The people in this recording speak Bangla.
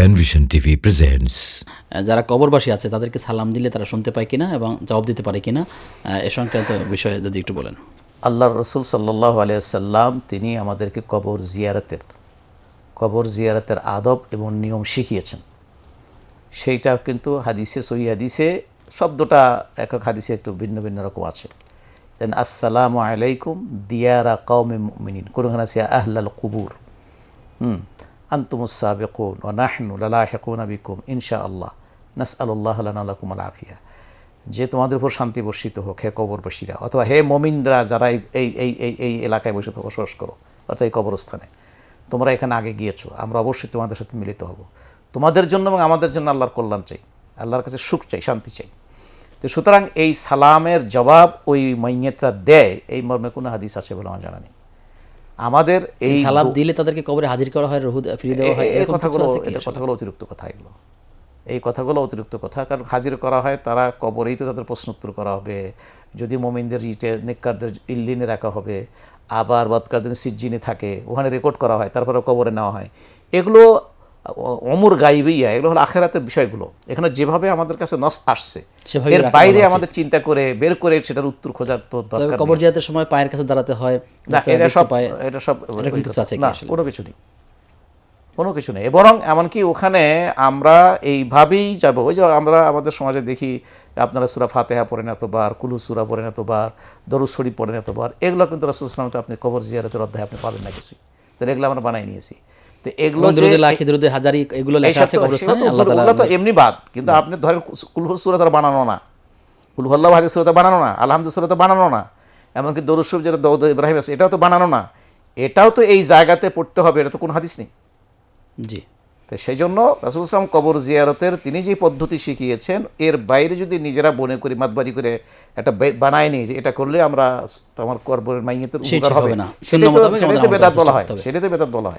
প্যানভিশন টিভি প্রেজেন্টস যারা কবরবাসী আছে তাদেরকে সালাম দিলে তারা শুনতে পায় কিনা এবং জবাব দিতে পারে কিনা এ সংক্রান্ত বিষয়ে যদি একটু বলেন। আল্লাহ রসুল সাল্লাহ আলিয়াল্লাম তিনি আমাদেরকে কবর জিয়ারতের কবর জিয়ারতের আদব এবং নিয়ম শিখিয়েছেন। সেইটা কিন্তু হাদিসে সহি হাদিসে শব্দটা এক এক হাদিসে একটু ভিন্ন ভিন্ন রকম আছে। যেন আসসালামু আলাইকুম দিয়ারা কৌমে মিনিন কোরআন আছে? আহলাল কুবুর। হুম নাস যে তোমাদের উপর শান্তি বর্ষিত হোক, হে কবর কবরবাসীরা, অথবা হে মমিনরা যারা এই এই এই এই এই এলাকায় বসে বসবাস করো, অর্থাৎ এই কবরস্থানে, তোমরা এখানে আগে গিয়েছো, আমরা অবশ্যই তোমাদের সাথে মিলিত হব। তোমাদের জন্য এবং আমাদের জন্য আল্লাহর কল্যাণ চাই, আল্লাহর কাছে সুখ চাই, শান্তি চাই। তো সুতরাং এই সালামের জবাব ওই মাইয়েতরা দেয়, এই মর্মে কোনো হাদিস আছে বলে আমার জানা নেই। আমাদের এই সালাম দিলে তাদেরকে কবরে হাজির করা হয় রহুদ ফিরিয়ে দেওয়া হয় এই কথাগুলো এটা কথাগুলো অতিরিক্ত কথা এগুলো। এই কথাগুলো অতিরিক্ত কথা কারণ হাজির করা হয় তারা কবরেই তো তাদের প্রশ্ন উত্তর করা হবে। যদি মোমিনদের ইটে নিকারদের ইল্লিনে রাখা হবে আবার বৎকারদের সিজ্জিনে থাকে ওখানে রেকর্ড করা হয় তারপরে কবরে নেওয়া হয়। এগুলো অমর গাইবেইয়া এগুলো হলো আখেরাতের বিষয়গুলো। এখানে যেভাবে আমাদের কাছে নস আসছে এর বাইরে আমাদের চিন্তা করে বের করে সেটার উত্তর খোঁজার তো দরকার কবর। জিয়াতের সময় পায়ের কাছে দাঁড়াতে হয় না এটা সব এটা সব এরকম কিছু আছে না কোনো কিছু নেই। কোনো কিছু নেই। বরং এমনকি ওখানে আমরা এইভাবেই যাব। ওই যে আমরা আমাদের সমাজে দেখি আপনারা সুরা ফাতেহা পড়েন এতবার কুলু সুরা পড়েন এতবার দরুদ শরীফ পড়েন এতবার এগুলো কিন্তু রাসুল ইসলামতে আপনি কবর জিয়ারতের অধ্যায় আপনি পাবেন না কিছুই। তাহলে এগুলো আমরা বানাই নিয়েছি। তো এগুলো যে লাখি দরুদে হাজারি এগুলো লেখা আছে কবরস্থানে আল্লাহ ওগুলো তো এমনি বাদ। কিন্তু আপনি ধরেন কুলহুর সুরা তো বানানো না। কুলহুল্লাহ হাদিস সুরা তো বানানো না। আলহামদুল সুরা বানানো না। এমনকি দরুদ শরীফ যেটা দৌদ ইব্রাহিম আছে এটাও তো বানানো না। এটাও তো এই জায়গাতে পড়তে হবে এটা তো কোনো হাদিস নেই। জি। তো সেই জন্য রাসুল ইসলাম কবর জিয়ারতের তিনি যে পদ্ধতি শিখিয়েছেন এর বাইরে যদি নিজেরা বনে করি মাতবাড়ি করে একটা বে- বানায় নিই যে এটা করলে আমরা আমার মাইয়েতের উপকার হবে। না। সেটাই তো বেদাত বলা হয়। সেটাই তো বেদাত বলা হয়।